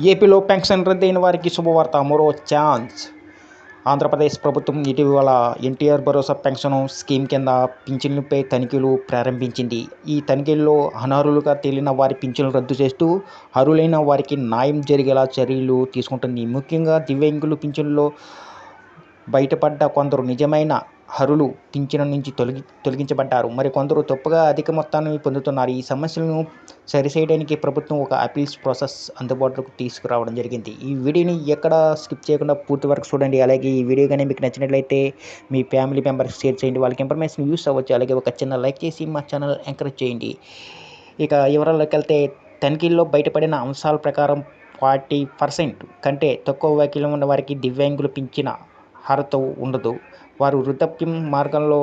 ఏపీలో పెన్షన్ రద్దయిన వారికి శుభవార్త. మరో ఛాన్స్. ఆంధ్రప్రదేశ్ ప్రభుత్వం ఇటీవల ఎన్టీఆర్ భరోసా పెన్షన్ స్కీమ్ కింద పింఛన్లపై తనిఖీలు ప్రారంభించింది. ఈ తనిఖీల్లో అనర్హులుగా తేలిన వారి పింఛన్లు రద్దు చేస్తూ అర్హులైన వారికి న్యాయం జరిగేలా చర్యలు తీసుకుంటుంది. ముఖ్యంగా దివ్యాంగులు పింఛన్లో బయటపడ్డ కొందరు నిజమైన అర్హులు పింఛను నుంచి తొలగి తొలగించబడ్డారు. మరి కొందరు తప్పుగా అధిక మొత్తాన్ని పొందుతున్నారు. ఈ సమస్యలను సరిచేయడానికి ప్రభుత్వం ఒక అపీల్స్ ప్రాసెస్ అందుబాటులోకి తీసుకురావడం జరిగింది. ఈ వీడియోని ఎక్కడ స్కిప్ చేయకుండా పూర్తి వరకు చూడండి. అలాగే ఈ వీడియో కానీ మీకు నచ్చినట్లయితే మీ ఫ్యామిలీ మెంబర్స్ షేర్ చేయండి. వాళ్ళకి ఇన్ఫర్మేషన్ యూస్ అవ్వచ్చు. అలాగే ఒక చిన్న లైక్ చేసి మా ఛానల్ ఎంకరేజ్ చేయండి. ఇక వివరాల్లోకి వెళ్తే తనిఖీల్లో బయటపడిన అంశాల ప్రకారం ఫార్టీ పర్సెంట్ కంటే తక్కువ వైకల్యం ఉన్న వారికి దివ్యాంగులు పింఛన అర్హత ఉండదు. వారు వృద్ధాప్యం మార్గంలో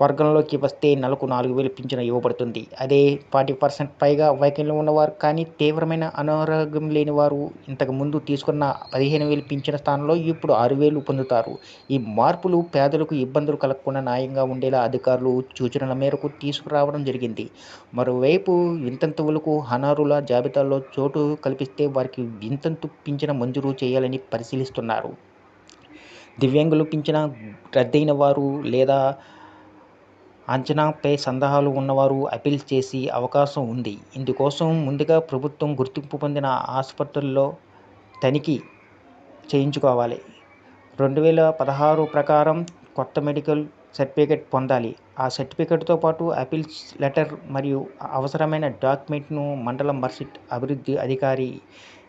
వర్గంలోకి వస్తే నెలకు నాలుగు వేలు పింఛను ఇవ్వబడుతుంది. అదే ఫార్టీ పర్సెంట్ పైగా వైకల్యం ఉన్నవారు కానీ తీవ్రమైన అనారోగ్యం లేని వారు ఇంతకు ముందు తీసుకున్న పదిహేను వేలు పింఛన స్థానంలో ఇప్పుడు ఆరు వేలు పొందుతారు. ఈ మార్పులు పేదలకు ఇబ్బందులు కలగకుండా న్యాయంగా ఉండేలా అధికారులు సూచనల మేరకు తీసుకురావడం జరిగింది. మరోవైపు వింతంతువులకు అనారుల జాబితాలో చోటు కల్పిస్తే వారికి వింతంతు పింఛన మంజూరు చేయాలని పరిశీలిస్తున్నారు. దివ్యాంగులు పింఛన రద్దయిన వారు లేదా అంచనాపై సందేహాలు ఉన్నవారు అప్పీల్ చేసే అవకాశం ఉంది. ఇందుకోసం ముందుగా ప్రభుత్వం గుర్తింపు పొందిన ఆసుపత్రుల్లో తనిఖీ చేయించుకోవాలి. రెండు వేల పదహారు ప్రకారం కొత్త మెడికల్ సర్టిఫికేట్ పొందాలి. ఆ సర్టిఫికేట్తో పాటు అపీల్స్ లెటర్ మరియు అవసరమైన డాక్యుమెంట్ను మండల మర్సిట్ అభివృద్ధి అధికారి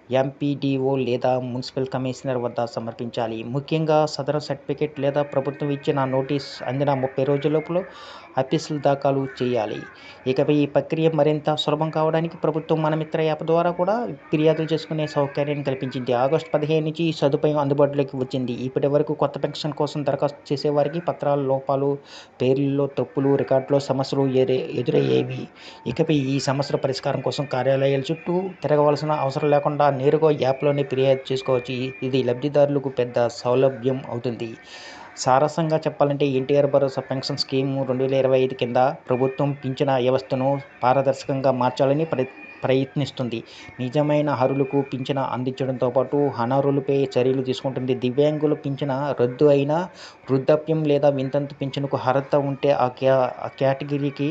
ఎంపీడీఓ లేదా మున్సిపల్ కమిషనర్ వద్ద సమర్పించాలి. ముఖ్యంగా సదరు సర్టిఫికేట్ లేదా ప్రభుత్వం ఇచ్చిన నోటీస్ అందిన ముప్పై రోజులలోపు ఆఫీసులు దాఖలు చేయాలి. ఇకపై ఈ ప్రక్రియ మరింత సులభం కావడానికి ప్రభుత్వం మన మిత్ర యాప్ ద్వారా కూడా ఫిర్యాదులు చేసుకునే సౌకర్యాన్ని కల్పించింది. ఆగస్టు పదిహేను నుంచి ఈ సదుపాయం అందుబాటులోకి వచ్చింది. ఇప్పటి వరకు కొత్త పెన్షన్ కోసం దరఖాస్తు చేసేవారికి పత్రాల లోపాలు పేర్లలో తప్పులు రికార్డులో సమస్యలు ఎదురయ్యేవి. ఇకపై ఈ సమస్యల పరిష్కారం కోసం కార్యాలయాల చుట్టూ తిరగవలసిన అవసరం లేకుండా నేరుగా యాప్లోనే ఫిర్యాదు చేసుకోవచ్చు. ఇది లబ్ధిదారులకు పెద్ద సౌలభ్యం అవుతుంది. సారాంశంగా చెప్పాలంటే ఎన్టీఆర్ భరోసా పెన్షన్ స్కీమ్ రెండు వేల ఇరవై ఐదు కింద ప్రభుత్వం పింఛన వ్యవస్థను పారదర్శకంగా మార్చాలని ప్ర ప్రయత్నిస్తుంది. నిజమైన అర్హులకు పింఛన అందించడంతో పాటు అనర్హులపై చర్యలు తీసుకుంటుంది. దివ్యాంగుల పింఛన రద్దు అయిన వృద్ధాప్యం లేదా వింతంతు పింఛనుకు అర్హత ఉంటే ఆ క్యా ఆ కేటగిరీకి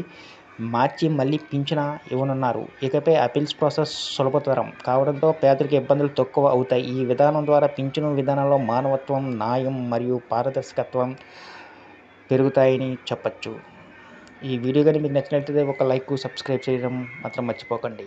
మార్చి మళ్ళీ పింఛన ఇవ్వనున్నారు. ఇకపై అపీల్స్ ప్రాసెస్ సులభతరం కావడంతో పేదలకు ఇబ్బందులు తక్కువ అవుతాయి. ఈ విధానం ద్వారా పింఛను విధానంలో మానవత్వం న్యాయం మరియు పారదర్శకత్వం పెరుగుతాయని చెప్పచ్చు. ఈ వీడియో కానీ మీకు నచ్చినట్లయితే ఒక లైక్ సబ్స్క్రైబ్ చేయడం మాత్రం మర్చిపోకండి.